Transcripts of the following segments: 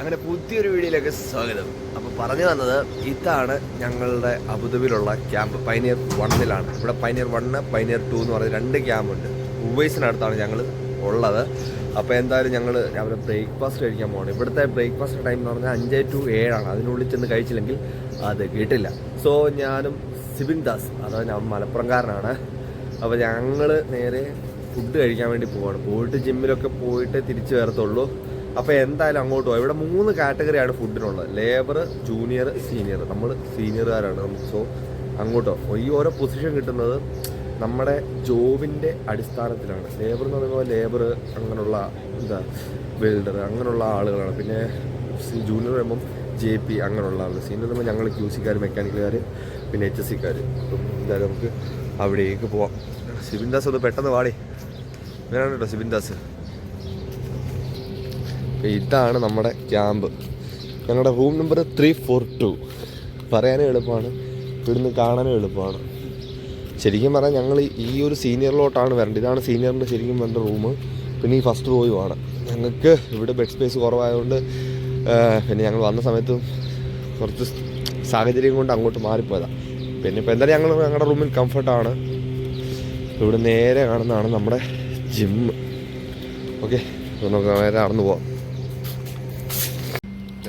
അങ്ങനെ പുതിയൊരു വീഡിയോയിലേക്ക് സ്വാഗതം. അപ്പോൾ പറഞ്ഞു വന്നത് ഇതാണ് ഞങ്ങളുടെ അബുദാബിയിലുള്ള ക്യാമ്പ്. പൈനിയർ വണ്ണിലാണ് ഇവിടെ പൈനിയർ വണ്ണ് പൈനിയർ ടു എന്ന് പറഞ്ഞ രണ്ട് ക്യാമ്പുണ്ട് ഉവൈസിനടുത്താണ് ഞങ്ങൾ ഉള്ളത്. അപ്പോൾ എന്തായാലും ഞങ്ങൾ രാവിലെ ബ്രേക്ക്ഫാസ്റ്റ് കഴിക്കാൻ പോകണം ഇവിടുത്തെ ബ്രേക്ക്ഫാസ്റ്റ് ടൈം എന്ന് പറഞ്ഞാൽ അഞ്ച് ടു ഏഴാണ്. അതിനുള്ളിൽ ചെന്ന് കഴിച്ചില്ലെങ്കിൽ അത് കിട്ടില്ല. സോ ഞാനും സിബിൻ ദാസ് അതായത് ഞാൻ മലപ്പുറംകാരനാണ്. അപ്പോൾ ഞങ്ങൾ നേരെ ഫുഡ് കഴിക്കാൻ വേണ്ടി പോവാണ്. പോയിട്ട് ജിമ്മിലൊക്കെ പോയിട്ട് തിരിച്ചു വരത്തുള്ളൂ. അപ്പോൾ എന്തായാലും അങ്ങോട്ട് പോകാം ഇവിടെ മൂന്ന് കാറ്റഗറിയാണ് ഫുഡിനുള്ളത്. Labour junior senior. നമ്മൾ സീനിയർകാരാണ് നമുക്ക് സോ അങ്ങോട്ടോ ഈ ഓരോ പൊസിഷൻ കിട്ടുന്നത് നമ്മുടെ ജോബിന്റെ അടിസ്ഥാനത്തിലാണ്. ലേബർ എന്ന് പറയുമ്പോൾ ലേബർ അങ്ങനെയുള്ള എന്താ ബിൽഡർ അങ്ങനെയുള്ള ആളുകളാണ്. പിന്നെ ജൂനിയർ പറയുമ്പം ജെ പി അങ്ങനെയുള്ള ആളുകൾ. സീനിയർ പറയുമ്പോൾ ഞങ്ങൾ ക്യൂ സിക്കാർ മെക്കാനിക്കലുകാർ പിന്നെ എച്ച് എസ് സിക്കാർ എന്തായാലും നമുക്ക് അവിടേക്ക് പോവാം. സിബിൻ ദാസ് ഒന്ന് പെട്ടെന്ന് വാടി. ഇങ്ങനെയാണ് കേട്ടോ സിബിൻ ഇതാണ് നമ്മുടെ ക്യാമ്പ്. ഞങ്ങളുടെ room number three four two. പറയാനും എളുപ്പമാണ്. ഇവിടുന്ന് കാണാനും എളുപ്പമാണ്. ശരിക്കും പറഞ്ഞാൽ ഞങ്ങൾ ഈ ഒരു സീനിയറിലോട്ടാണ് വരേണ്ടത്. ഇതാണ് സീനിയറിന്റെ ശരിക്കും വേണ്ട റൂം. പിന്നെ ഈ ഫസ്റ്റ് റൂമുമാണ് ഞങ്ങൾക്ക് ഇവിടെ ബെഡ് സ്പേസ് കുറവായതുകൊണ്ട് പിന്നെ ഞങ്ങൾ വന്ന സമയത്ത് കുറച്ച് സാഹചര്യം കൊണ്ട് അങ്ങോട്ട് മാറിപ്പോയതാണ് പിന്നെ ഇപ്പോൾ എന്തായാലും ഞങ്ങൾ ഞങ്ങളുടെ റൂമിൽ കംഫർട്ടാണ്. ഇവിടെ നേരെ കാണുന്നതാണ് നമ്മുടെ ജിമ്മ് ഓക്കെ നമുക്ക് നേരെ നടന്നു പോവാം.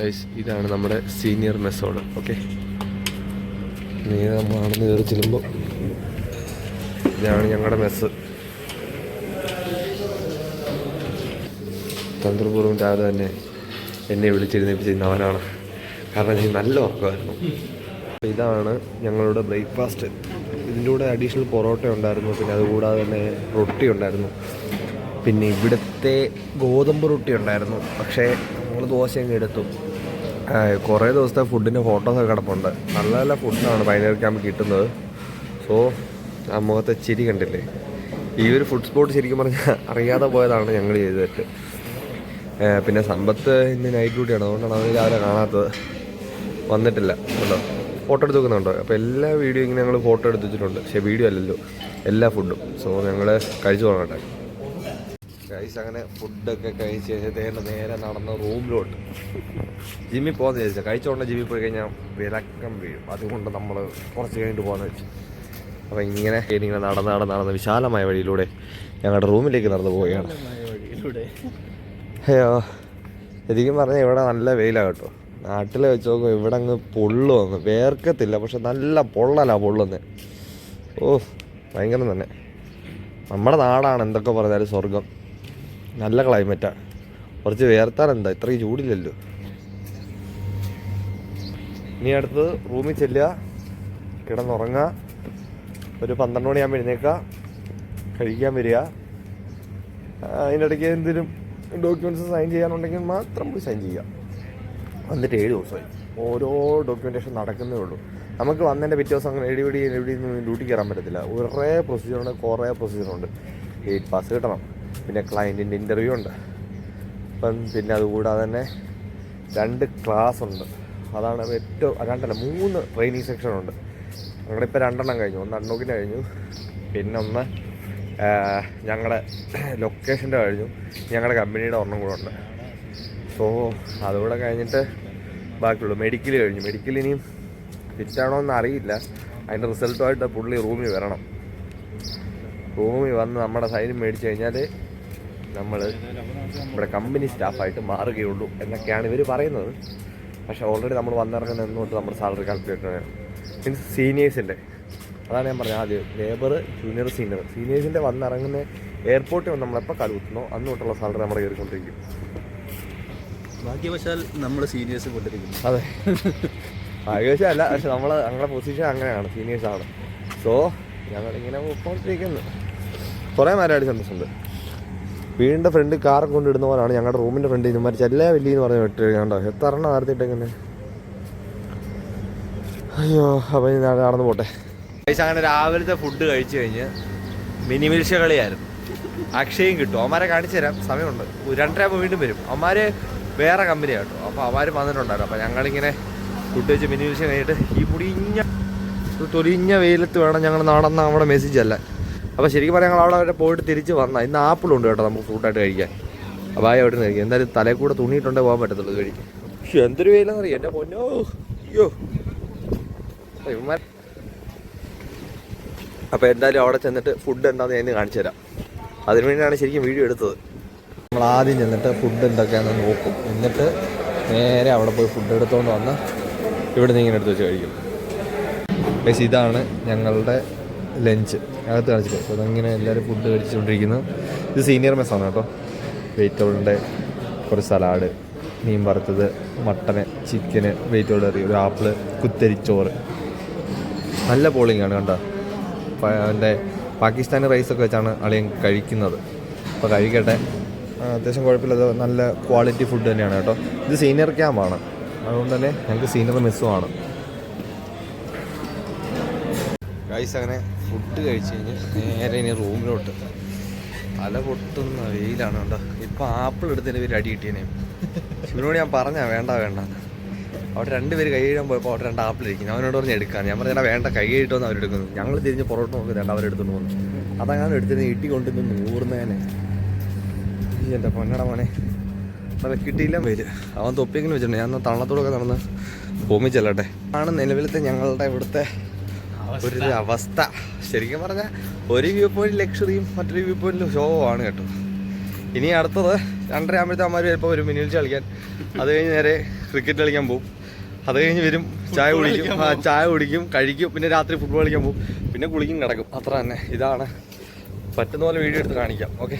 ഗൈസ് ഇതാണ് നമ്മുടെ സീനിയർ മെസ്സോഡ് ഓക്കെ നീ നമ്മൾ നടന്ന് കയറി ചെല്ലുമ്പോൾ ഇതാണ് ഞങ്ങളുടെ മെസ്സ് തന്ത്രപൂർവം രാവിലെ തന്നെ എന്നെ വിളിച്ചിരുന്നിപ്പിച്ചിരുന്ന അവനാണ്. കാരണം എനിക്ക് നല്ല ഉറക്കമായിരുന്നു. ഇതാണ് ഞങ്ങളുടെ ബ്രേക്ക്ഫാസ്റ്റ് ഇതിന്റെ കൂടെ അഡീഷണൽ പൊറോട്ട ഉണ്ടായിരുന്നു. പിന്നെ അതുകൂടാതെ തന്നെ റൊട്ടി ഉണ്ടായിരുന്നു. പിന്നെ ഇവിടുത്തെ ഗോതമ്പ് റൊട്ടി ഉണ്ടായിരുന്നു. പക്ഷേ നമ്മൾ അങ്ങ് എടുത്തു. കുറേ ദിവസത്തെ ഫുഡിന്റെ ഫോട്ടോസൊക്കെ കിടപ്പുണ്ട്. നല്ല നല്ല ഫുഡാണ് വൈകുന്നേരം ക്യാമ്പ് കിട്ടുന്നത്. സോ ആ മുഖത്തെ ചിരി കണ്ടില്ലേ? ഈ ഒരു ഫുഡ് സ്പോട്ട് ശരിക്കും പറഞ്ഞാൽ അറിയാതെ പോയതാണ് ഞങ്ങൾ ചെയ്തിട്ട് പിന്നെ സമ്പത്ത് ഇന്ന് നൈറ്റ് ഡ്യൂട്ടിയാണ് അതുകൊണ്ടാണ് അവർ രാവിലെ കാണാത്തത്. വന്നിട്ടില്ല. ഉണ്ടോ? ഫോട്ടോ എടുത്ത് അപ്പോൾ എല്ലാ വീഡിയോ ഇങ്ങനെ ഞങ്ങൾ ഫോട്ടോ എടുത്തിട്ടുണ്ട് പക്ഷേ വീഡിയോ അല്ലല്ലോ. എല്ലാ ഫുഡും സോ ഞങ്ങൾ കഴിച്ചു തുടങ്ങട്ടെ കഴിച്ച് അങ്ങനെ ഫുഡൊക്കെ കഴിച്ച് കഴിഞ്ഞാൽ നേരെ നടന്ന റൂമിലോട്ട്. ജിമ്മിൽ പോകുന്ന ചോദിച്ചാൽ കഴിച്ചോണ്ട് ജിമ്മിൽ പോയി കഴിഞ്ഞാൽ വിലക്കം വീഴും. അതുകൊണ്ട് നമ്മൾ കുറച്ച് കഴിഞ്ഞിട്ട് പോകുന്ന വെച്ചു. അപ്പോൾ ഇങ്ങനെ ഇങ്ങനെ നടന്ന് നടന്ന് നടന്ന് വിശാലമായ വഴിയിലൂടെ ഞങ്ങളുടെ റൂമിലേക്ക് നടന്നു പോവുകയാണ്. അയ്യോ ശരിക്കും പറഞ്ഞാൽ ഇവിടെ നല്ല വെയിലാണ് കേട്ടോ. നാട്ടിൽ വെച്ച് നോക്കുമ്പോൾ ഇവിടെ അങ്ങ് പൊള്ളു വന്ന് വേർക്കത്തില്ല പക്ഷെ നല്ല പൊള്ളലാ പൊള്ളുന്നത് ഓ ഭയങ്കരം തന്നെ. നമ്മുടെ നാടാണ് എന്തൊക്കെ പറഞ്ഞാലും സ്വർഗം നല്ല ക്ലൈമറ്റാണ് കുറച്ച് വേർത്താൽ എന്താ ഇത്രയും ചൂടില്ലല്ലോ. ഇനി അടുത്ത് റൂമിൽ ചെല്ലുക കിടന്നുറങ്ങുക ഒരു പന്ത്രണ്ട് മണിയാകുമ്പോൾ എഴുന്നേക്കുക കഴിക്കാൻ വരിക. ഇടയ്ക്ക് എന്തെങ്കിലും ഡോക്യുമെന്റ്സ് സൈൻ ചെയ്യാനുണ്ടെങ്കിൽ മാത്രം പോയി സൈൻ ചെയ്യുക. വന്നിട്ട് ഏഴ് ദിവസമായി. ഓരോ ഡോക്യുമെന്റേഷൻ നടക്കുന്നേ ഉള്ളൂ. നമുക്ക് വന്നതിന്റെ പിറ്റേ ദിവസം അങ്ങനെ എഴുപടി എഴുപടി ഡ്യൂട്ടി കയറാൻ പറ്റത്തില്ല. കുറേ പ്രൊസീജിയറുണ്ട് കുറേ പ്രൊസീജിയറുണ്ട് എയ്റ്റ് പാസ് കിട്ടണം. പിന്നെ ക്ലയന്റിന്റെ ഇന്റർവ്യൂ ഉണ്ട്. അപ്പം പിന്നെ അതുകൂടാതെ തന്നെ രണ്ട് ക്ലാസ് ഉണ്ട്. അതാണ് ഏറ്റവും രണ്ടല്ല മൂന്ന് ട്രെയിനിങ് സെക്ഷൻ ഉണ്ട്. ഞങ്ങളുടെ ഇപ്പോൾ രണ്ടെണ്ണം കഴിഞ്ഞു. ഒന്ന് അണ്ണൂക്കിന്റെ കഴിഞ്ഞു. പിന്നെ ഒന്ന് ഞങ്ങളുടെ ലൊക്കേഷന്റെ കഴിഞ്ഞു. ഞങ്ങളുടെ കമ്പനിയുടെ ഒരെണ്ണം കൂടെ ഉണ്ട്. സോ അതുകൂടെ കഴിഞ്ഞിട്ട് ബാക്കിയുള്ളൂ. മെഡിക്കൽ കഴിഞ്ഞു. മെഡിക്കൽ ഇനിയും ഫിറ്റാണോ എന്ന് അറിയില്ല. അതിന്റെ റിസൾട്ടുമായിട്ട് പുള്ളി റൂമിൽ വരണം. റൂമിൽ വന്ന് നമ്മുടെ സൈൻ മേടിച്ചു കഴിഞ്ഞാൽ നമ്മൾ നമ്മുടെ കമ്പനി സ്റ്റാഫായിട്ട് മാറുകയുള്ളൂ എന്നൊക്കെയാണ് ഇവർ പറയുന്നത്. പക്ഷേ ഓൾറെഡി നമ്മൾ വന്നിറങ്ങുന്ന എന്നുകൊണ്ട് നമ്മുടെ സാലറി കാൽക്കുലേറ്റർ മീൻസ് സീനിയേഴ്സിന്റെ അതാണ് ഞാൻ പറഞ്ഞത് ആദ്യം. ലേബർ ജൂനിയർ സീനിയർ സീനിയേഴ്സിന്റെ വന്നിറങ്ങുന്ന എയർപോർട്ടിൽ നമ്മളെപ്പോൾ കാലുകുത്തുന്നോ അന്ന് തൊട്ടുള്ള സാലറി നമ്മുടെ കയറിക്കൊണ്ടിരിക്കും ഭാഗ്യവശാൽ നമ്മൾ സീനിയേഴ്സ് കൊണ്ടിരിക്കുന്നു. അതെ. ഭാഗ്യവശാലല്ല അല്ല. പക്ഷെ നമ്മൾ ഞങ്ങളുടെ പൊസിഷൻ അങ്ങനെയാണ്. സീനിയേഴ്സാണ് സോ ഞങ്ങളിങ്ങനെ പോയിക്കൊണ്ടിരിക്കുന്നു. കുറേ മാരാടി ഉണ്ട് വീടിന്റെ ഫ്രണ്ട് കാർ കൊണ്ടിടുന്ന പോലാണ് ഞങ്ങളുടെ റൂമിന്റെ ഫ്രണ്ട് ഇതുമാതിരി എല്ലാ വലിയ എന്ന് പറഞ്ഞ് വിട്ട് കണ്ടോ? എത്ര എണ്ണം നടത്തിയിട്ട് എങ്ങനെ അയ്യോ അപ്പം നാളെ നടന്നു പോട്ടെ. പൈസ അങ്ങനെ രാവിലത്തെ ഫുഡ് കഴിച്ചു കഴിഞ്ഞ് മിനി മിൽഷ കളിയായിരുന്നു. അക്ഷയും കിട്ടും. അവന്മാരെ കാണിച്ചു തരാം. സമയമുണ്ട്. രണ്ടരയാകുമ്പോൾ വീണ്ടും വരും. അവന്മാര് വേറെ കമ്പനിയാണ് കേട്ടോ അപ്പോൾ അവന്മാർ വന്നിട്ടുണ്ടായിരുന്നു. അപ്പോൾ ഞങ്ങളിങ്ങനെ ഫുഡ് വെച്ച് മിനി മിൽഷ കഴിഞ്ഞിട്ട് ഈ മുടിഞ്ഞ ഒരു തൊലിഞ്ഞ വെയിലത്ത് വേണം ഞങ്ങൾ നടന്ന അവിടെ മെസ്സേജ് അല്ല. അപ്പോൾ ശരിക്കും പറയാം ഞങ്ങൾ അവിടെ വരെ പോയിട്ട് തിരിച്ച് വന്ന. ഇന്ന് ആപ്പിളുണ്ട് കേട്ടോ നമുക്ക് ഫ്രൂട്ടായിട്ട് കഴിക്കാൻ. അപ്പോൾ ആ അവിടെ നിന്ന് കഴിക്കാം? എന്തായാലും തലേ കൂടെ തുണിയിട്ടുണ്ടേ പോകാൻ പറ്റത്തുള്ളൂ കഴിക്കും എന്തൊരു വെയിലെന്നറിയാം എന്റെ പൊന്നോ. അയ്യോ. ഇവന്മാർ. അപ്പോൾ എന്തായാലും അവിടെ ചെന്നിട്ട് ഫുഡ് എന്താണെന്ന് ഞാൻ കാണിച്ചു തരാം. അതിനു വേണ്ടിയാണ് ശരിക്കും വീഡിയോ എടുത്തത്. നമ്മൾ ആദ്യം ചെന്നിട്ട് ഫുഡ് എന്തൊക്കെയാണെന്ന് നോക്കും. എന്നിട്ട് നേരെ അവിടെ പോയി ഫുഡ് എടുത്തുകൊണ്ട് വന്ന് ഇവിടെ നിന്ന് ഇങ്ങനെ എടുത്ത് വെച്ച് കഴിക്കും. പക്ഷേ ഇതാണ് ഞങ്ങളുടെ ലഞ്ച്. അകത്ത് കാണിച്ചിട്ട് അപ്പോൾ അതങ്ങനെ എല്ലാവരും ഫുഡ് കഴിച്ചുകൊണ്ടിരിക്കുന്നു. ഇത് സീനിയർ മെസ്സാണ് കേട്ടോ. വെജിറ്റബിളിന്റെ കുറച്ച് സലാഡ് മീൻ വറുത്തത് മട്ടന് ചിക്കന് വെജിറ്റബിൾ കറി ഒരു ആപ്പിൾ കുത്തരിച്ചോറ്. നല്ല പോളിംഗ് ആണ് കണ്ടോ? എന്റെ പാകിസ്ഥാനി റൈസൊക്കെ വെച്ചാണ് അളിയൻ കഴിക്കുന്നത്. അപ്പോൾ കഴിക്കട്ടെ. അത്യാവശ്യം കുഴപ്പമില്ലാതെ നല്ല ക്വാളിറ്റി ഫുഡ് തന്നെയാണ് കേട്ടോ. ഇത് സീനിയർ ക്യാമ്പാണ് അതുകൊണ്ട് തന്നെ ഞങ്ങൾക്ക് സീനിയർ മെസ്സുമാണ് ഗൈസ് അങ്ങനെ ഫുഡ് കഴിച്ച് കഴിഞ്ഞ് നേരെ ഇനി റൂമിലോട്ട്. തല പൊട്ടുന്ന വെയിലാണ് കേട്ടോ ഇപ്പം ആപ്പിൾ എടുത്തതിന് പേര് അടി കിട്ടിയനെ. ഇവരോട് ഞാൻ പറഞ്ഞാ വേണ്ട വേണ്ട. അവിടെ രണ്ടുപേര് കൈ കഴിയാൻ പോയപ്പോൾ അവിടെ രണ്ട് ആപ്പിൾ ഇരിക്കുന്നു. അവനോട് പറഞ്ഞ് എടുക്കാൻ ഞാൻ പറഞ്ഞാൽ വേണ്ട കൈ കഴിയിട്ടോന്ന് അവരെടുക്കുന്നു ഞങ്ങൾ തിരിഞ്ഞ് പുറത്തോട്ട് നോക്കി രണ്ട് അവരെടുത്തോണ്ട് പോകുന്നു അതങ്ങനെ എടുത്തിരുന്ന് ഇട്ടി കൊണ്ടിരുന്ന് നൂറുന്നേനെ. ഈ എന്റെ പൊന്നട മോനെ. അത് കിട്ടിയില്ല പേര് അവൻ തൊപ്പിയെങ്കിലും വെച്ചിട്ടുണ്ട്. ഞാൻ തള്ളത്തോടൊക്കെ നടന്ന് ഭൂമി ചെല്ലട്ടെ. ആണ് നിലവിലത്തെ ഞങ്ങളുടെ ഇവിടുത്തെ ഒരു അവസ്ഥ. ശരിക്കും പറഞ്ഞാൽ ഒരു വ്യൂ പോയിന്റ് ലക്ഷറിയും മറ്റൊരു വ്യൂ പോയിന്റിൽ ഷോ ആണ് കേട്ടോ. ഇനി അടുത്തത് രണ്ടര ആകുമ്പോഴത്തെ അമ്മമാർ ചിലപ്പോൾ വരും മിനിൽസ് കളിക്കാൻ. അത് കഴിഞ്ഞ് നേരെ ക്രിക്കറ്റ് കളിക്കാൻ പോകും അത് കഴിഞ്ഞ് വരും ചായ കുടിക്കും. ചായ കുടിക്കും കഴിക്കും പിന്നെ രാത്രി ഫുട്ബോൾ കളിക്കാൻ പോകും പിന്നെ കുളിക്കും കിടക്കും. അത്ര തന്നെ. ഇതാണ്. പറ്റുന്ന പോലെ വീഡിയോ എടുത്ത് കാണിക്കാം. ഓക്കെ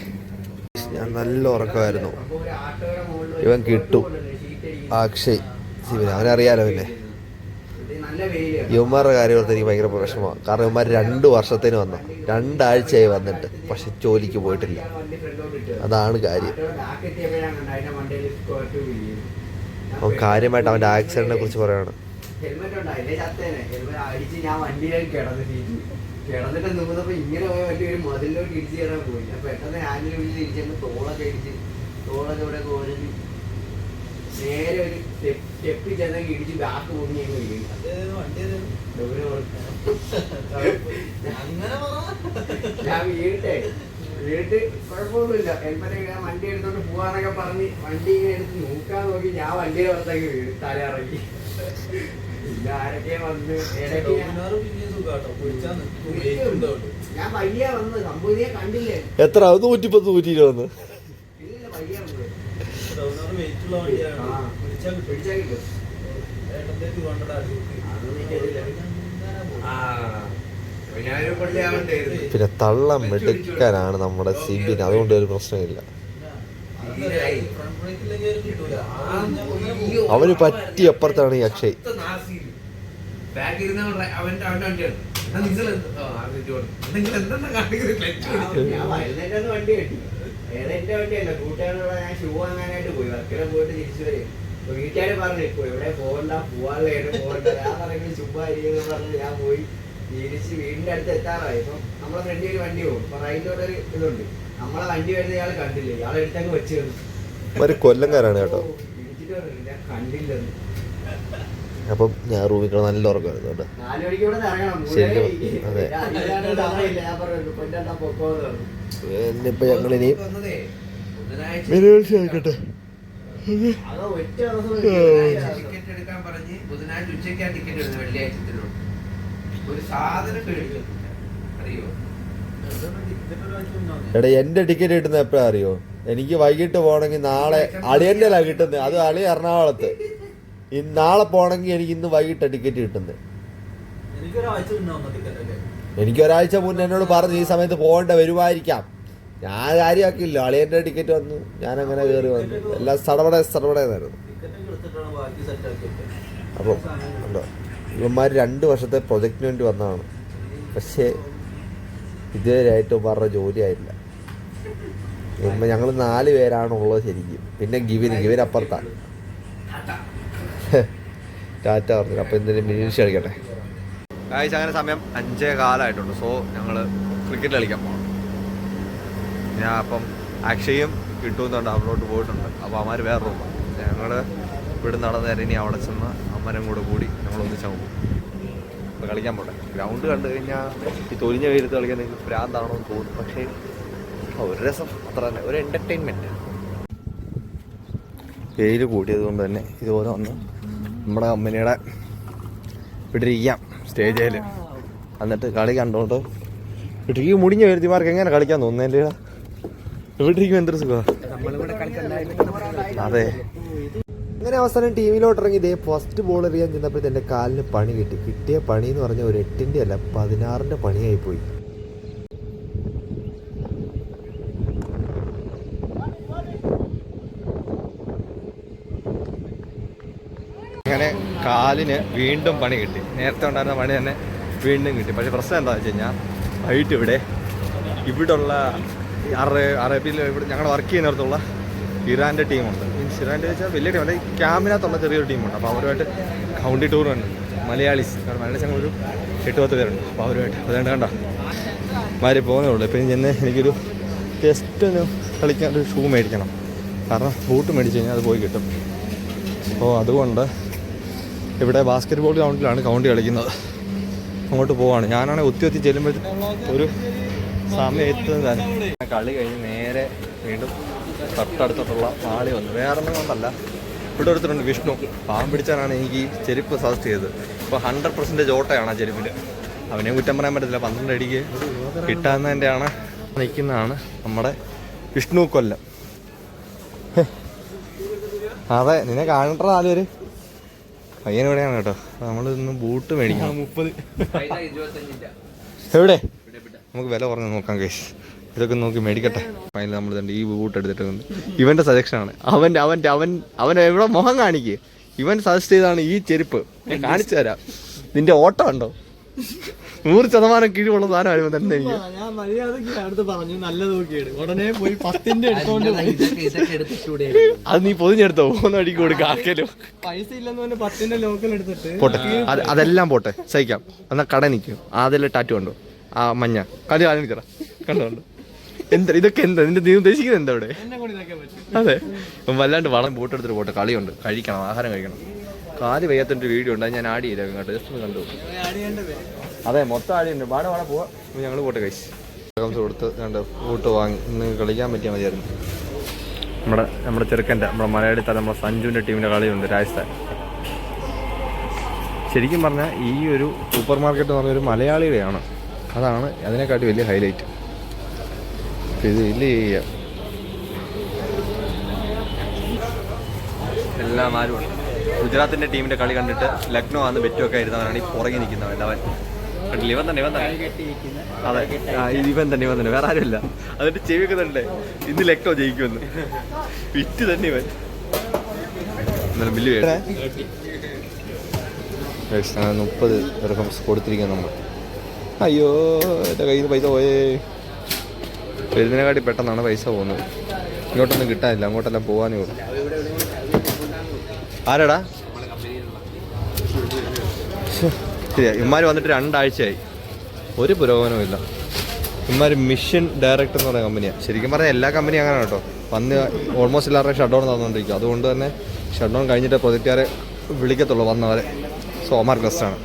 ഞാൻ നല്ല ഉറക്കമായിരുന്നു. ഇവൻ കിട്ടും. അക്ഷയ് ശിവൻ അവനറിയാലോ പിന്നെ. യുവന്മാരുടെ കാര്യം ഓർത്ത് എനിക്ക് ഭയങ്കര വിഷമമാണ്. കാരണം ഇവന്മാർ രണ്ട് വർഷത്തിന് വന്നു. രണ്ടാഴ്ചയായി വന്നിട്ട്. പക്ഷെ ജോലിക്ക് പോയിട്ടില്ല. അതാണ് കാര്യം. അവൻ കാര്യമായിട്ട് അവന്റെ ആക്സിഡന്റിനെ കുറിച്ച് പറയാണ്. കിടന്നിട്ട് നിന്നപ്പോ ഇങ്ങനെ പോയ വണ്ടി ഒരു മതിലോട്ട് ഇടിച്ച് കയറാൻ പോയി. അപ്പൊ പെട്ടെന്ന് ഹാൻഡിൽ പിടിച്ച് തോളൊക്കെ ഇടിച്ച് തോളൊക്കെ ഇവിടെ കോരഞ്ഞ് നേരെ ഒരു സ്റ്റെപ്പ് ചെന്ന ഇടിച്ച് ബാക്ക് പൊങ്ങി. ഞാൻ വീട്ടെ വീട്ട് കുഴപ്പമൊന്നുമില്ല. ഇടാൻ വണ്ടി എടുത്തോണ്ട് പോവാന്നൊക്കെ പറഞ്ഞ് വണ്ടി ഇങ്ങനെ എടുത്ത് നോക്കാൻ നോക്കി ഞാൻ വണ്ടിയുടെ പുറത്തേക്ക് വീട് തല ഇറങ്ങി. പിന്നെ ആരൊക്കെ വന്ന് ഇടയ്ക്ക് ഞാൻ- വയ്യ വന്ന്. സംഭവം കണ്ടില്ലേ? എത്ര? നൂറ്റിപ്പത്ത് നൂറ്റി ഇരുപത് പിന്നെ തള്ള മെടുക്കാനാണ് നമ്മുടെ സിബിന് അതുകൊണ്ട് ഒരു പ്രശ്നമില്ല. അവന് പറ്റി അപ്പുറത്താണ് ഈ അക്ഷയ്. വണ്ടി കിട്ടി ഏതാ എന്റെ വണ്ടിയല്ല കൂട്ടുകാരോട് ഞാൻ ഷൂ വാങ്ങാനായിട്ട് പോയി. വർക്കിലെ പോയിട്ട് തിരിച്ചു വരും അപ്പൊ വീട്ടുകാർ പറഞ്ഞു ഇപ്പൊ എവിടെ പോകണ്ട പോവാനുള്ള പോകണ്ട ഞാൻ പറയുന്നത് ചുമ്മാ ഇരിക്കുന്നു പറഞ്ഞ് ഞാൻ പോയി തിരിച്ച് വീടിന്റെ അടുത്ത് എത്താറായി. ഇപ്പം നമ്മളെ ഫ്രണ്ടിൽ ഒരു വണ്ടി പോകും അപ്പൊ റൈറ്റിലോട്ട് ഒരു ഇതുണ്ട്. നമ്മളെ വണ്ടി വരുന്ന ഇയാൾ കണ്ടില്ല? ഇയാളെ എടുത്തങ്ങ് വെച്ച് ഒരു കൊല്ലംകാരാണ് കേട്ടോ. ഞാൻ കണ്ടില്ലെന്ന്. അപ്പം ഞാൻ റൂമിൽ കിടന്ന് നല്ല ഉറക്കമായിരുന്നു കേട്ടോ. ശരിക്കും, അതെ. ഇന്നിപ്പോ ഞങ്ങളിനി മേടിച്ചു അറിയോ? എടാ എന്റെ ടിക്കറ്റ് കിട്ടുന്ന എപ്പോഴാ അറിയോ? എനിക്ക് വൈകിട്ട് പോകണമെങ്കിൽ നാളെ അളിയന്റെ കിട്ടുന്നത്. അത് അളി എറണാകുളത്ത്. നാളെ പോകണമെങ്കിൽ എനിക്ക് ഇന്ന് വൈകിട്ട് ടിക്കറ്റ് കിട്ടുന്നത്. എനിക്ക് ഒരാഴ്ച മുന്നേ എന്നോട് പറഞ്ഞു ഈ സമയത്ത് പോകേണ്ട വരുമായിരിക്കാം. ഞാൻ കാര്യമാക്കിയില്ല. അളിയന്റെ ടിക്കറ്റ് വന്നു. ഞാൻ അങ്ങനെ കയറി വന്നു. എല്ലാം സടപടെ സടപടേന്നായിരുന്നു. അപ്പം ഉണ്ടോ? ഇവന്മാർ രണ്ട് വർഷത്തെ പ്രൊജക്റ്റിന് വേണ്ടി വന്നതാണ്. പക്ഷേ ഇതുവരെയായിട്ട് പറഞ്ഞ ജോലി ആയില്ല ഇപ്പം ഞങ്ങൾ നാല് പേരാണുള്ളത് ശരിക്കും. പിന്നെ ഗിവിന്. ഗിവിൻ അപ്പുറത്താണ് ടാറ്റ പറഞ്ഞു അപ്പം എന്തെങ്കിലും മിനിഷ് കളിക്കട്ടെ? കാഴ്ച അങ്ങനെ സമയം അഞ്ചേ കാലമായിട്ടുണ്ട് സോ ഞങ്ങൾ ക്രിക്കറ്റ് കളിക്കാം ഞാൻ അപ്പം അക്ഷയും കിട്ടുമെന്നുണ്ട് അവളോട്ട് പോയിട്ടുണ്ട്. അപ്പോൾ അമ്മമാർ വേറെ റൂമാണ്. ഞങ്ങൾ ഇവിടെ നടന്ന് ഇനി അവിടെ ചെന്ന് അമ്മനും കൂടെ കൂടി ഞങ്ങൾ ഒന്നിച്ചാൽ പോകും അപ്പോൾ കളിക്കാൻ പോട്ടെ. ഗ്രൗണ്ട് കണ്ടു കഴിഞ്ഞാൽ ഈ തൊലിഞ്ഞ വെയിലത്ത് കളിക്കാൻ നിങ്ങൾക്ക് ഭ്രാന്താണോ എന്ന് തോന്നും. പക്ഷേ ഒരു രസം. അത്ര തന്നെ. ഒരു എന്റർടൈൻമെന്റ് വെയിൽ കൂട്ടിയത് കൊണ്ട് തന്നെ ഇതുപോലെ ഒന്ന് നമ്മുടെ കമ്പനിയുടെ ഇവിടെ ഇരിക്കാം സ്റ്റേജിൽ എന്നിട്ട് കളി കണ്ടോണ്ട്. ഇട്ടിരിക്കും മുടിഞ്ഞ വരുത്തിമാർക്ക് എങ്ങനെ കളിക്കാൻ തോന്നുന്നില്ല ഇവിടെ ഇരിക്കും എന്തൊരു സുഖമാണ് അതെ. അങ്ങനെ അവസാനം ടീമിലോട്ട് ഇറങ്ങി ഇതേ ഫസ്റ്റ് ബോൾ എറിയാൻ ചെന്നപ്പോഴത്തെ എന്റെ കാലിന് പണി കിട്ടി. കിട്ടിയ പണി എന്ന് പറഞ്ഞാൽ ഒരു എട്ടിന്റെ അല്ല പതിനാറിന്റെ പണിയായി പോയി. അങ്ങനെ കാലിന് വീണ്ടും പണി കിട്ടി. നേരത്തെ ഉണ്ടായിരുന്ന പണി തന്നെ വീണ്ടും കിട്ടി. പക്ഷേ പ്രശ്നം എന്താണെന്ന് വെച്ച് കഴിഞ്ഞാൽ വൈകിട്ട് ഇവിടെ ഇവിടുള്ള അറേബ്യയിൽ ഇവിടെ ഞങ്ങൾ വർക്ക് ചെയ്യുന്നിടത്തുള്ള ഇറാന്റെ ടീമുണ്ട്. മീൻസ് ഇറാന്റെ വെച്ചാൽ വലിയ ടീം അല്ലെങ്കിൽ ക്യാമ്പിനകത്തുള്ള ചെറിയൊരു ടീമുണ്ട്. അപ്പോൾ അവരുമായിട്ട് കൗണ്ടി ടൂർ ടൂറുണ്ട് മലയാളീസ്. കാരണം മലയാളീസ് ഞങ്ങൾ ഒരു എട്ട് പത്ത് പേരുണ്ട്. അപ്പോൾ അവരുമായിട്ട്. അതുകൊണ്ട് കണ്ട? മാരി പോകുന്നേ ഉള്ളൂ. ഇപ്പം ചെന്ന് എനിക്കൊരു ജസ്റ്റ് ഒന്ന് കളിക്കാൻ ഒരു ഷൂ മേടിക്കണം. കാരണം ബൂട്ട് മേടിച്ച് കഴിഞ്ഞാൽ അത് പോയി കിട്ടും. അപ്പോൾ അതുകൊണ്ട് ഇവിടെ ബാസ്കറ്റ് ബോൾ ഗ്രൗണ്ടിലാണ് കൗണ്ടി കളിക്കുന്നത്. അങ്ങോട്ട് പോവാണ്. ഞാനാണെങ്കിൽ ഒത്തി ഒത്തി ചെല്ലുമ്പോഴത്തേക്കും ഒരു സമയം എത്തുന്നതാണ് കളി കഴിഞ്ഞ് നേരെ വീണ്ടും തൊട്ടടുത്തോട്ടുള്ള വാളി വന്നു. വേറെ ഒന്നും കൊണ്ടല്ല. ഇവിടെ ഒരുത്തരുണ്ട് വിഷ്ണു. പാമ്പ് പിടിച്ചാണ് എനിക്ക് ഈ ചെരുപ്പ് സജസ്റ്റ് ചെയ്തത്. ഇപ്പോൾ ഹൺഡ്രഡ് പെർസെന്റേജ് ഓട്ടയാണ് ആ ചെരുപ്പിൽ അവനെ കുറ്റം പറയാൻ പറ്റത്തില്ല. പന്ത്രണ്ട് അടിക്ക് കിട്ടാവുന്നതിന്റെയാണ് നിൽക്കുന്നതാണ് നമ്മുടെ വിഷ്ണു കൊല്ലം. അതെ നിന്നെ കാണണ്ട നാലുപേര്. പയ്യൻ എവിടെയാണ് കേട്ടോ. നമ്മൾ ഇന്ന് ബൂട്ട് മേടിക്കണം. മുപ്പത്. എവിടെ? നമുക്ക് വില കുറഞ്ഞ് നോക്കാം കേസ് ഇതൊക്കെ നോക്കി മേടിക്കട്ടെ. ഫൈനൽ നമ്മൾ തന്നെ ഈ ബൂട്ട് എടുത്തിട്ടുണ്ട് ഇവന്റെ സജഷൻ ആണ്. അവന്റെ അവന്റെ അവൻ അവൻ എവിടെ മുഖം കാണിക്കുക ഇവൻ സജസ്റ്റ് ചെയ്താണ് ഈ ചെരുപ്പ്. ഞാൻ കാണിച്ചു തരാം. നിന്റെ ഓട്ടം ഉണ്ടോ? നൂറ് ശതമാനം കിഴിവുള്ള സാധനമായിരുന്നു തന്നെ എനിക്ക് ഞാൻ മര്യാദയ്ക്ക് അടുത്ത് പറഞ്ഞു. നല്ലത് നോക്കിയാണ് ഉടനെ പോയി പത്തിന്റെ എടുത്തോണ്ട് അത് നീ പൊതിഞ്ഞെടുത്തോ? മൂന്ന് അടിക്ക് കൊടുക്കുക ആക്കലും. പൈസ ഇല്ലെന്ന് പറഞ്ഞ് പത്തിന്റെ ലോക്കൽ എടുത്തിട്ട് പോട്ടെ. അതെല്ലാം പോട്ടെ. സഹിക്കാം. എന്നാ കട നിൽക്കും. അതിൽ ടാറ്റു ഉണ്ടോ ആ മഞ്ഞ. കളി കാലം നിൽക്കറ കണ്ടോ കണ്ടോ? എന്താ ഇതൊക്കെ എന്താ? നിന്റെ നീ ഉദ്ദേശിക്കുന്നത് എന്താ അവിടെ? അതെ. വല്ലാണ്ട് വളം ബോട്ട് എടുത്തിട്ട് പോട്ടെ കളിയുണ്ട്. കഴിക്കണം ആഹാരം കഴിക്കണം. കാൽ വയ്യാത്തൊരു വീഡിയോ ഉണ്ട് അത് ഞാൻ ആഡ് ചെയ്തേക്കും കേട്ടോ. ജസ്റ്റ് ഒന്ന് കണ്ടു അതെ മൊത്തം ആഡ് ഉണ്ട് വാട വാട പോവാ. ഞങ്ങൾ പോട്ടെ കഴിച്ച് കൊടുത്ത് കണ്ട് ബോട്ട് വാങ്ങി ഇന്ന് കളിക്കാൻ പറ്റിയാൽ മതിയായിരുന്നു. നമ്മുടെ നമ്മുടെ ചെറുക്കന്റെ നമ്മുടെ മലയാളി തല നമ്മുടെ സഞ്ജുവിന്റെ ടീമിന്റെ കളിയുണ്ട് രാജസ്ഥാൻ. ശരിക്കും പറഞ്ഞാൽ ഈ ഒരു സൂപ്പർ മാർക്കറ്റ് എന്ന് പറഞ്ഞൊരു മലയാളിയുടെയാണ്. അതാണ് അതിനെക്കാട്ടി വലിയ ഹൈലൈറ്റ് ഇത് ഇല്ല ചെയ്യാം. എല്ലാം ആരുമുണ്ട് ഗുജറാത്തിന്റെ ടീമിന്റെ കളി കണ്ടിട്ട് ലക്നോ ബെറ്റും ബെറ്റുമൊക്കെ ആയിരുന്നവനാണ് ഈ പുറകെ നിൽക്കുന്നവൻ അവൻ. കണ്ടില്ല? ഇവൻ തന്നെ ഇവൻ തന്നെ. അതെ. ഇവൻ തന്നെ ഇവൻ തന്നെ. വേറെ ആരുമില്ല. അതിന്റെ ചെവിയൊക്കെ തന്നെ ഇന്ന് ലക്നോ ജയിക്കുമെന്ന്. വിറ്റ് തന്നെ ഇവൻ. എന്നാലും ബില്ല് മുപ്പത്. റെഫംസ് കൊടുത്തിരിക്കുന്നു നമ്മൾ അയ്യോ എന്റെ കയ്യിൽ നിന്ന് പൈസ പോയേ. വരുന്നതിനെക്കാട്ടി പെട്ടെന്നാണ് പൈസ പോകുന്നത്. ഇങ്ങോട്ടൊന്നും കിട്ടാനില്ല അങ്ങോട്ടെല്ലാം പോകാനേ ഉള്ളൂ. ആരാടാ? ശരിയാ ഇമ്മാർ വന്നിട്ട് രണ്ടാഴ്ചയായി. ഒരു പുരോഗമനവും ഇല്ല. ഇമ്മാർ മിഷൻ ഡയറക്ടർ എന്ന് പറയുന്ന കമ്പനിയാണ് ശരിക്കും പറഞ്ഞാൽ എല്ലാ കമ്പനിയും അങ്ങനെ കേട്ടോ. വന്ന് ഓൾമോസ്റ്റ് എല്ലാവരുടെയും ഷട്ട് ഡൗൺ തന്നുകൊണ്ടിരിക്കും അതുകൊണ്ട് തന്നെ ഷട്ട് ഡൗൺ കഴിഞ്ഞിട്ട് പ്രൊജക്റ്റുകാരെ വിളിക്കത്തുള്ളൂ വന്നവരെ. സോമാർ ഗസ്റ്റാണ്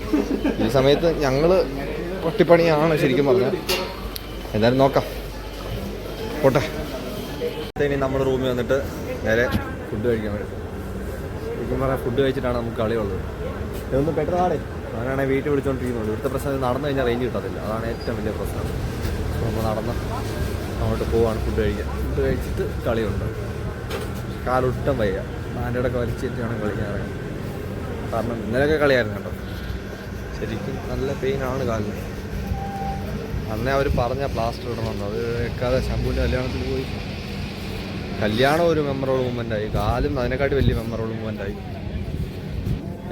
ഈ സമയത്ത് ഞങ്ങൾ പൊട്ടിപ്പണിയാണ് ശരിക്കും പറഞ്ഞാൽ എന്തായാലും നോക്കാം. പോട്ടെ. ഇനി നമ്മുടെ റൂമിൽ വന്നിട്ട് നേരെ ഫുഡ് കഴിക്കാൻ വേണ്ടി ഇപ്പം പറയാം ഫുഡ് കഴിച്ചിട്ടാണ് നമുക്ക് കളിയുള്ളത് ഇതൊന്നും പെട്ടെന്നാടേ അങ്ങനെയാണെങ്കിൽ വീട്ടിൽ വിളിച്ചുകൊണ്ടിരിക്കുന്നത് ഇവിടുത്തെ പ്രശ്നം നടന്നു കഴിഞ്ഞാൽ റേഞ്ച് കിട്ടത്തില്ല. അതാണ് ഏറ്റവും വലിയ പ്രശ്നം. നമ്മൾ നടന്ന് അങ്ങോട്ട് പോവാണ് ഫുഡ് കഴിക്കാൻ. ഫുഡ് കഴിച്ചിട്ട് കളിയുണ്ട്. കാലൊട്ടും വയ്യ. ബാൻഡോടൊക്കെ വലിച്ചിട്ട് വേണം കളിക്കാൻ കാരണം ഇന്നലെയൊക്കെ കളിയായിരുന്നു കേട്ടോ. ശരിക്കും നല്ല പെയിനാണ് കാലിന്. അന്നേ അവർ പറഞ്ഞ പ്ലാസ്റ്റർ ഇടണമെന്ന് അത് വെക്കാതെ ശംഭുവിന്റെ കല്യാണത്തിൽ പോയി. കല്യാണം ഒരു മെമ്മറബിൾ മൂമെന്റ് ആയി. കാലും അതിനെക്കാട്ടി വലിയ മെമ്മറബിൾ മൂമെന്റ് ആയി.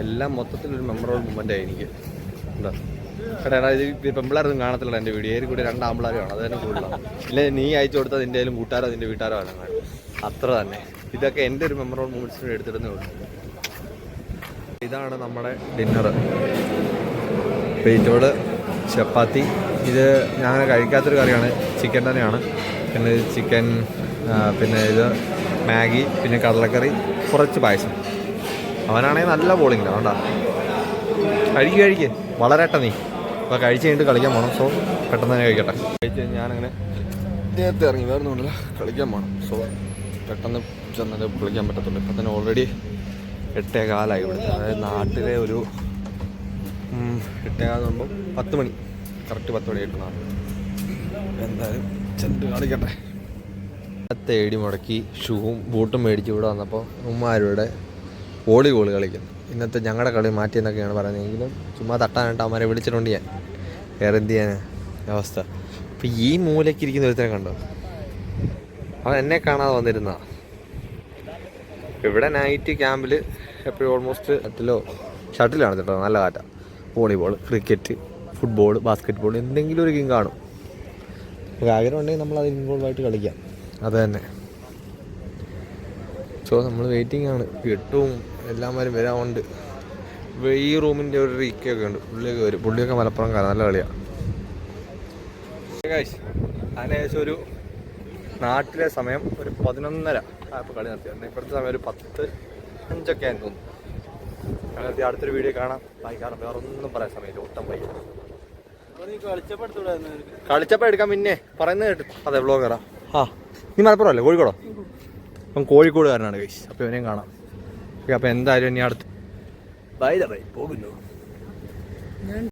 എല്ലാം മൊത്തത്തിൽ ഒരു മെമ്മറബിൾ മൂമെന്റ് ആയി എനിക്ക്. എന്താ? എടാ ഇത് പെമ്പിളാരൊന്നും കാണത്തില്ല എന്റെ വീഡിയോ. ഏരി കൂടി രണ്ട് ആമ്പിളാരും ആണ് അത് തന്നെ കൂടുതലാണ് ഇല്ല നീ അയച്ചു കൊടുത്താൽ നിന്റെ ആയാലും കൂട്ടാരോ നിന്റെ വീട്ടാരോ ആണ്. അത്ര തന്നെ. ഇതൊക്കെ എന്റെ ഒരു മെമ്മറബിൾ മൂമെന്റ്സിന് എടുത്തിരുന്നേ ഉള്ളൂ. ഇതാണ് നമ്മുടെ ഡിന്നർ വെജിറ്റബിൾ ചപ്പാത്തി. ഇത് ഞാൻ കഴിക്കാത്തൊരു കറിയാണ്. ചിക്കൻ തന്നെയാണ്. പിന്നെ ചിക്കൻ പിന്നെ ഇത് മാഗി പിന്നെ കടലക്കറി കുറച്ച് പായസം. അവനാണെങ്കിൽ നല്ല ബോളിംഗ് വേണ്ട കഴിക്കുക കഴിക്കുക വളരട്ടെ നീ. അപ്പോൾ കഴിച്ച് കഴിഞ്ഞിട്ട് കളിക്കാൻ പോകണം സോ പെട്ടെന്ന് തന്നെ കഴിക്കട്ടെ. കഴിച്ച് ഞാനങ്ങനെ നേരത്തെ ഇറങ്ങി. വേറെ ഒന്നുമില്ല കളിക്കാൻ പോകണം സോ പെട്ടെന്ന് ചെന്നാലേ കളിക്കാൻ പറ്റത്തുള്ളൂ. ഇപ്പം തന്നെ ഓൾറെഡി എട്ടേ കാലായി അതായത് നാട്ടിലെ ഒരു ഉം, എട്ടേ കാലം പറയുമ്പോൾ പത്ത് മണി. കറക്റ്റ് പത്ത് മണി ആയിട്ടുണ്ടാകും എന്തായാലും ചെന്ന് കാണിക്കട്ടെ. തേടി മുടക്കി ഷൂവും ബൂട്ടും മേടിച്ച് ഇവിടെ വന്നപ്പോൾ ഉമ്മാരുടെ വോളിബോൾ കളിക്കുന്നു. ഇന്നത്തെ ഞങ്ങളുടെ കളി മാറ്റിയെന്നൊക്കെയാണ് പറയുന്നതെങ്കിലും ചുമ്മാ തട്ടാനായിട്ട് അവന്മാരെ വിളിച്ചിട്ടുണ്ട് ഞാൻ. വേറെ എന്ത് ചെയ്യാൻ അവസ്ഥ. അപ്പം ഈ മൂലയ്ക്ക് ഇരിക്കുന്ന ഒരുത്തനെ കണ്ടോ? അവൻ എന്നെ കാണാതെ വന്നിരുന്ന. ഇവിടെ നൈറ്റ് ക്യാമ്പിൽ എപ്പോഴും ഓൾമോസ്റ്റ് ഷട്ടിലോ ഷട്ടിലാണ് കേട്ടോ നല്ല കാറ്റ. Volleyball cricket football basketball എന്തെങ്കിലും ഒരു ഗെയിം കാണും. നമുക്ക് ആഗ്രഹം ഉണ്ടെങ്കിൽ നമ്മൾ അത് ഇൻവോൾവ് ആയിട്ട് കളിക്കാം. അത് തന്നെ. സോ നമ്മൾ വെയിറ്റിംഗ് ആണ്. കിട്ടും. എല്ലാവരും വരാറുണ്ട് ഈ റൂമിന്റെ ഒരു റീക്കൊക്കെ ഉണ്ട്. പുള്ളിയൊക്കെ വരും. പുള്ളിയൊക്കെ മലപ്പുറം കാണാം നല്ല കളിയാണ് അതിനേശം ഒരു നാട്ടിലെ സമയം ഒരു പതിനൊന്നര. ആയപ്പോൾ കളി നടത്തി. ഇപ്പോഴത്തെ സമയം ഒരു പത്ത് അഞ്ചൊക്കെ ആയിരുന്നു. തോന്നുന്നു അങ്ങനെ അടുത്തൊരു വീഡിയോ കാണാം. വായിക്കാറുണ്ട് വേറെ ഒന്നും പറയാൻ സമയത്ത് ഒട്ടും വയ്യ. കളിച്ചപ്പോൾ എടുക്കാം പിന്നെ. പറയുന്നത് കേട്ടു. അതെ വ്ളോഗറാ ആ. നീ മലപ്പുറം അല്ലേ? കോഴിക്കോടോ? അപ്പം കോഴിക്കോടുകാരനാണ് കൈസ് അപ്പോൾ ഇവനെയും കാണാം. ഓക്കെ എന്തായാലും ഇനി അടുത്ത് ബൈ ബൈ പോകുന്നു.